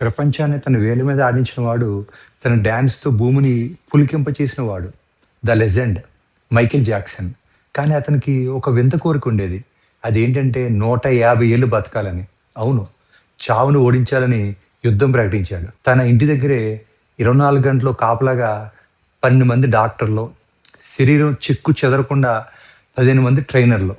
ప్రపంచాన్ని తన వేలి మీద ఆడించిన వాడు తన డ్యాన్స్తో భూమిని పులికింప చేసిన వాడు ద లెజెండ్ మైకిల్ జాక్సన్. కానీ అతనికి ఒక వింత కోరిక ఉండేది. అదేంటంటే నూట యాభై ఏళ్ళు బతకాలని. అవును చావును ఓడించాలని యుద్ధం ప్రకటించాడు. తన ఇంటి దగ్గరే ఇరవై నాలుగు గంటలు కాపలాగా పన్నెండు మంది డాక్టర్లు శరీరం చిక్కు చెదరకుండా పదిహేను మంది ట్రైనర్లు.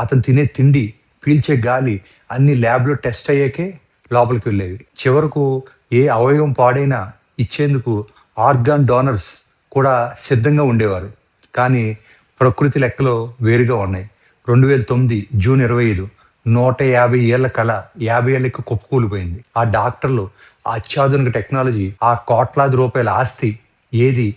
అతను తినే తిండి పీల్చే గాలి అన్ని ల్యాబ్లో టెస్ట్ అయ్యాకే లోపలికి వెళ్ళేవి. చివరకు ఏ అవయవం పాడైనా ఇచ్చేందుకు ఆర్గాన్ డోనర్స్ కూడా సిద్ధంగా ఉండేవారు. కానీ ప్రకృతి లెక్కలో వేరుగా ఉన్నాయి. రెండు వేల తొమ్మిది జూన్ ఇరవై ఐదు నూట యాభై ఏళ్ళ కళ యాభై ఏళ్ళకి కుప్పకూలిపోయింది. ఆ డాక్టర్లు అత్యాధునిక టెక్నాలజీ ఆ కోట్లాది రూపాయల ఆస్తి ఏది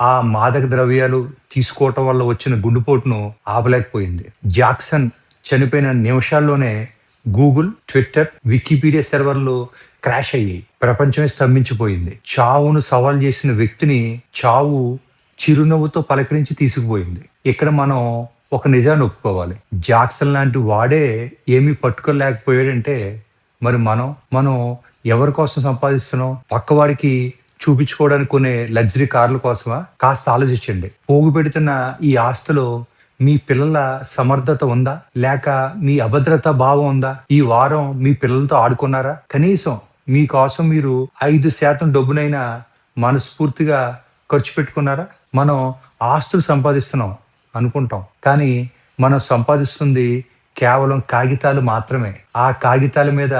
ఆ మాదక ద్రవ్యాలు తీసుకోవటం వల్ల వచ్చిన గుండెపోటును ఆపలేకపోయింది. జాక్సన్ చనిపోయిన నిమిషాల్లోనే గూగుల్ ట్విట్టర్ వికీపీడియా సర్వర్లు క్రాష్ అయ్యాయి. ప్రపంచమే స్తంభించిపోయింది. చావును సవాల్ చేసిన వ్యక్తిని చావు చిరునవ్వుతో పలకరించి తీసుకుపోయింది. ఇక్కడ మనం ఒక నిజాన్ని ఒప్పుకోవాలి. జాక్సన్ లాంటి వాడే ఏమీ పట్టుకోలేకపోయాడంటే మరి మనం మనం ఎవరి కోసం సంపాదిస్తున్నాం? పక్కవాడికి చూపించుకోవడానికి కొనే లగ్జరీ కార్ల కోసమా? కాస్త ఆలోచించండి. పోగు పెడుతున్న ఈ ఆస్తులు మీ పిల్లల సమర్థత ఉందా? లేక మీ అభద్రత భావం ఉందా? ఈ వారం మీ పిల్లలతో ఆడుకున్నారా? కనీసం మీకోసం మీరు ఐదు శాతం డబ్బునైనా మనస్ఫూర్తిగా ఖర్చు పెట్టుకున్నారా? మనం ఆస్తులు సంపాదిస్తున్నాం అనుకుంటాం. కానీ మనం సంపాదిస్తుంది కేవలం కాగితాలు మాత్రమే. ఆ కాగితాల మీద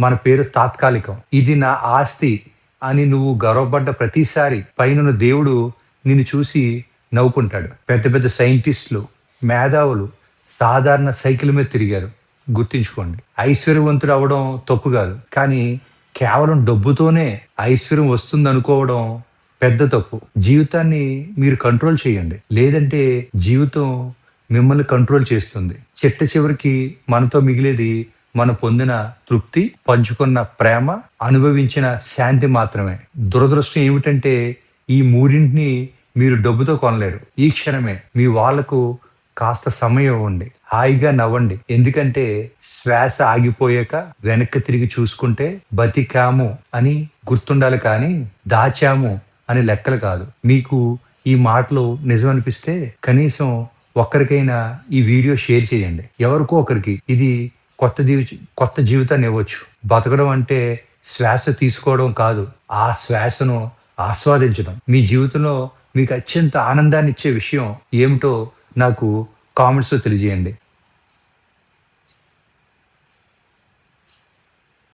మన పేరు తాత్కాలికం. ఇది నా ఆస్తి అని నువ్వు గర్వపడ్డ ప్రతిసారి పైన దేవుడు నిన్ను చూసి నవ్వుకుంటాడు. పెద్ద పెద్ద సైంటిస్టులు మేధావులు సాధారణ సైకిల్ మీద తిరిగారు. గుర్తించుకోండి ఐశ్వర్యవంతుడు అవడం తప్పు కాదు. కానీ కేవలం డబ్బుతోనే ఐశ్వర్యం వస్తుంది అనుకోవడం పెద్ద తప్పు. జీవితాన్ని మీరు కంట్రోల్ చేయండి. లేదంటే జీవితం మిమ్మల్ని కంట్రోల్ చేస్తుంది. చిట్ట చివరికి మనతో మిగిలేది మనం పొందిన తృప్తి పంచుకున్న ప్రేమ అనుభవించిన శాంతి మాత్రమే. దురదృష్టం ఏమిటంటే ఈ మూడింటిని మీరు డబ్బుతో కొనలేరు. ఈ క్షణమే మీ వాళ్ళకు కాస్త సమయం ఇవ్వండి. హాయిగా నవ్వండి. ఎందుకంటే శ్వాస ఆగిపోయాక వెనక్కి తిరిగి చూసుకుంటే బతికాము అని గుర్తుండాలి కానీ దాచాము అని లెక్కలు కాదు. మీకు ఈ మాటలు నిజం అనిపిస్తే కనీసం ఒక్కరికైనా ఈ వీడియో షేర్ చేయండి. ఎవరికో ఒకరికి. ఇది కొత్త జీవి కొత్త జీవితాన్ని ఇవ్వచ్చు. బతకడం అంటే శ్వాస తీసుకోవడం కాదు. ఆ శ్వాసను ఆస్వాదించడం. మీ జీవితంలో మీకు అత్యంత ఆనందాన్ని ఇచ్చే విషయం ఏమిటో నాకు కామెంట్స్లో తెలియజేయండి.